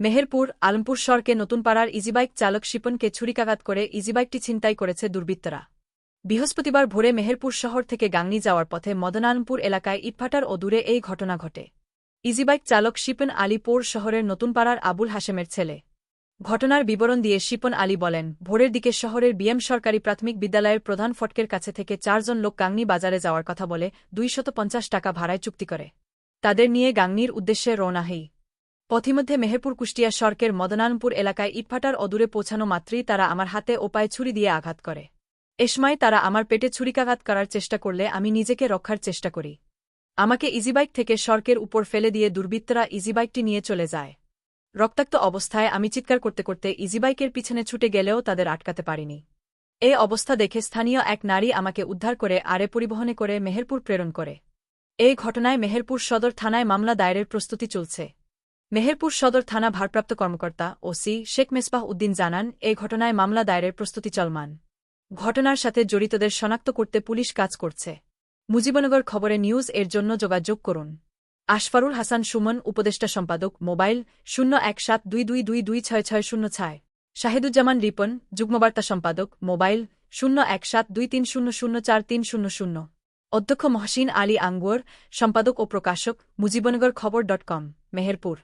মেহেরপুর, আলমপুর সড়কে নতুন পাড়ার ইজিবাইক চালক শিপনকে ছুরিকাঘাত করে ইজিবাইকটি ছিনতাই করেছে দুর্বৃত্তরা। বৃহস্পতিবার ভোরে মেহেরপুর শহর থেকে গাংনি যাওয়ার পথে মদনানপুর এলাকায় ইটভাটার ও দূরে এই ঘটনা ঘটে। ইজিবাইক চালক শিপন আলী পৌর শহরের নতুন পাড়ার আবুল হাশেমের ছেলে। ঘটনার বিবরণ দিয়ে শিপন আলী বলেন, ভোরের দিকে শহরের বিএম সরকারি প্রাথমিক বিদ্যালয়ের প্রধান ফটকের কাছে থেকে চারজন লোক গাংনি বাজারে যাওয়ার কথা বলে দুইশত টাকা ভাড়ায় চুক্তি করে। তাদের নিয়ে গাংনির উদ্দেশ্যে রওনা হই। পথিমধ্যে মেহেরপুর কুষ্টিয়া সড়কের মদনানপুর এলাকায় ইটভাটার অদূরে পৌঁছানো মাত্রই তারা আমার হাতে ও পায়ে ছুরি দিয়ে আঘাত করে। এ সময় তারা আমার পেটে ছুরিকাঘাত করার চেষ্টা করলে আমি নিজেকে রক্ষার চেষ্টা করি। আমাকে ইজিবাইক থেকে সড়কের উপর ফেলে দিয়ে দুর্বৃত্তরা ইজিবাইকটি নিয়ে চলে যায়। রক্তাক্ত অবস্থায় আমি চিৎকার করতে করতে ইজিবাইকের পিছনে ছুটে গেলেও তাদের আটকাতে পারিনি। এ অবস্থা দেখে স্থানীয় এক নারী আমাকে উদ্ধার করে আরে পরিবহনে করে মেহেরপুর প্রেরণ করে। এই ঘটনায় মেহেরপুর সদর থানায় মামলা দায়েরের প্রস্তুতি চলছে। মেহেরপুর সদর থানা ভারপ্রাপ্ত কর্মকর্তা ওসি শেখ মেসবাহ উদ্দিন জানান, এই ঘটনায় মামলা দায়েরের প্রস্তুতি চলমান। ঘটনার সাথে জড়িতদের শনাক্ত করতে পুলিশ কাজ করছে। মুজিবনগর খবরে নিউজ এর জন্য যোগাযোগ করুন। আশফারুল হাসান সুমন, উপদেষ্টা সম্পাদক, মোবাইল শূন্য এক সাত দুই দুই দুই দুই ছয় ছয় শূন্য ছয়। শাহিদুজ্জামান রিপন, যুগ্মবার্তা সম্পাদক, মোবাইল শূন্য এক সাত দুই তিন শূন্য শূন্য চার তিন শূন্য শূন্য। অধ্যক্ষ মহসিন আলী আঙ্গুয়ার সম্পাদক ও প্রকাশক, মুজিবনগর খবর ডট কম, মেহেরপুর।